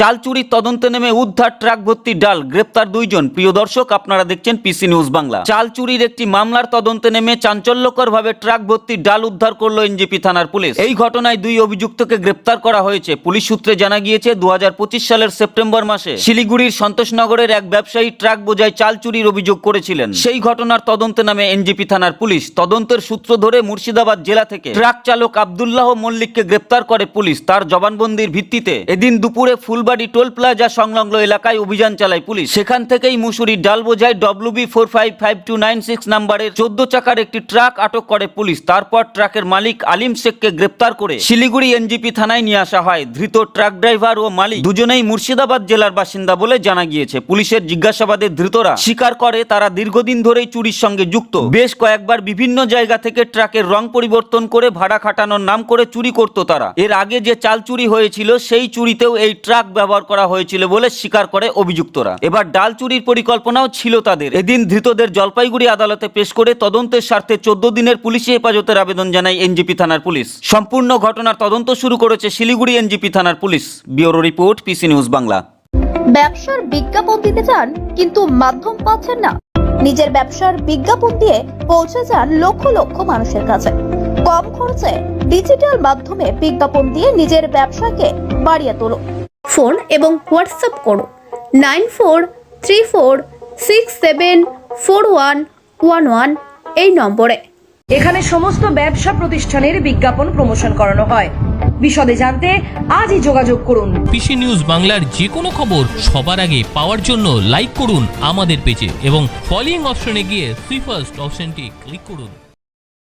চাল চুরির তদন্তে নেমে উদ্ধার ট্রাক ভর্তি ডাল। গ্রেপ্তার দুইজন। প্রিয় দর্শক, আপনারা দেখছেন পিসি নিউজ বাংলা। চাল চুরির একটি মামলার তদন্তে নেমে চাঞ্চল্যকরভাবে ট্রাক ভর্তি ডাল উদ্ধার করল এনজেপি থানার পুলিশ। এই ঘটনায় দুই অভিযুক্তকে গ্রেপ্তার করা হয়েছে। পুলিশ সূত্রে জানা গিয়েছে দু সালের সেপ্টেম্বর মাসে শিলিগুড়ির সন্তোষনগরের এক ব্যবসায়ী ট্রাক বোঝায় চাল চুরির অভিযোগ করেছিলেন। সেই ঘটনার তদন্তে নামে এনজিপি থানার পুলিশ। তদন্তের সূত্র ধরে মুর্শিদাবাদ জেলা থেকে ট্রাক চালক আবদুল্লাহ মল্লিককে গ্রেপ্তার করে পুলিশ। তার জবানবন্দির ভিত্তিতে এদিন দুপুরে ফুলবাড়ি টোল প্লাজা সংলগ্ন এলাকায় অভিযান চালায় পুলিশ। সেখান থেকেই মুসুরির ডাল বোঝায় WB four five five two nine six নাম্বারের চোদ্দ চাকার একটি ট্রাক আটক করে পুলিশ। তারপর ট্রাকের মালিক আলিম শেখকে গ্রেপ্তার করে শিলিগুড়ি এনজিপি থানায় নিয়ে আসা হয়। ধৃত ট্রাক ড্রাইভার ও মালিক দুজনেই মুর্শিদাবাদ জেলার বাসিন্দা বলে জানা গিয়েছে। পুলিশের জিজ্ঞাসাবাদে ধৃতরা স্বীকার করে, তারা দীর্ঘদিন ধরেই চুরির সঙ্গে যুক্ত। বেশ কয়েকবার বিভিন্ন জায়গা থেকে ট্রাকের রং পরিবর্তন করে ভাড়া খাটানোর নাম করে চুরি করত তারা। এর আগে যে চাল চুরি হয়েছিল, সেই চুরিতেও এই ট্রাক ব্যবহার করা হয়েছিল বলে স্বীকার করে অভিযুক্তরা। এবার ডাল চুরির পরিকল্পনাও ছিল তাদের। এদিন ধৃতদের জলপাইগুড়ি আদালতে পেশ করে তদন্তের স্বার্থে চোদ্দ দিনের পুলিশি হেফাজতের আবেদন জানায় এনজিপি থানার পুলিশ। সম্পূর্ণ ঘটনার তদন্ত শুরু করেছে শিলিগুড়ি এনজিপি থানার police. Bureau report, PC news Bangla. ব্যবসার বিজ্ঞাপন দিতে চান, কিন্তু মাধ্যম পাচ্ছেন না। নিজের ব্যবসার বিজ্ঞাপন দিয়ে পৌঁছে যান লক্ষ লক্ষ মানুষের কাছে। কম খরচে ডিজিটাল মাধ্যমে বিজ্ঞাপন দিয়ে নিজের ব্যবসাকে বাড়িয়ে তোলো। ফোন এবং হোয়াটসঅ্যাপ করো। Nine four three four six seven four one one one এই নম্বরে। এখানে সমস্ত ব্যবসা প্রতিষ্ঠানের বিজ্ঞাপন প্রমোশন করানো হয়। বিশদে জানতে আজই যোগাযোগ করুন। পিসি নিউজ বাংলার যে কোনো খবর সবার আগে পাওয়ার জন্য লাইক করুন আমাদের পেজে এবং ফলোইং অপশনে গিয়ে সুইফার্স্ট অপশনটি ক্লিক করুন।